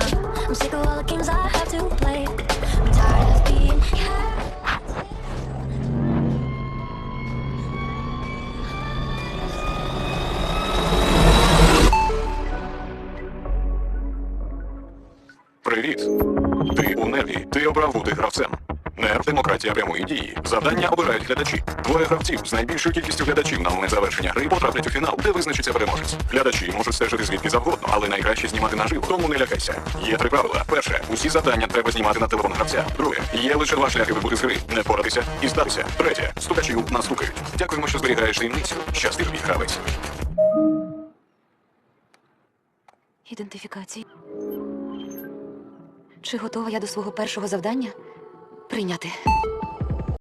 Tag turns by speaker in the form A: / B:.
A: stop. I'm sick of all the games I have to play. I'm tired of being
B: Привіт. Ти у небі. Ти обрав бути гравцем демонстрація прямої дії. Завдання обирають глядачі. Двоє гравців з найбільшою кількістю глядачів на момент завершення гри потраплять у фінал, де визначиться переможець. Глядачі можуть стежити звідки завгодно, але найкраще знімати наживо. Тому не лякайся. Є три правила. Перше, усі завдання треба знімати на телефон гравця. Друге, є лише два шляхи вибути з гри: не впоратися і здатися. Третє, стукачів настукають. Дякуємо, що зберігаєш таємницю. Щасти тобі, гравець.
C: Ідентифікації. Чи готова я до свого першого завдання? Прийняти.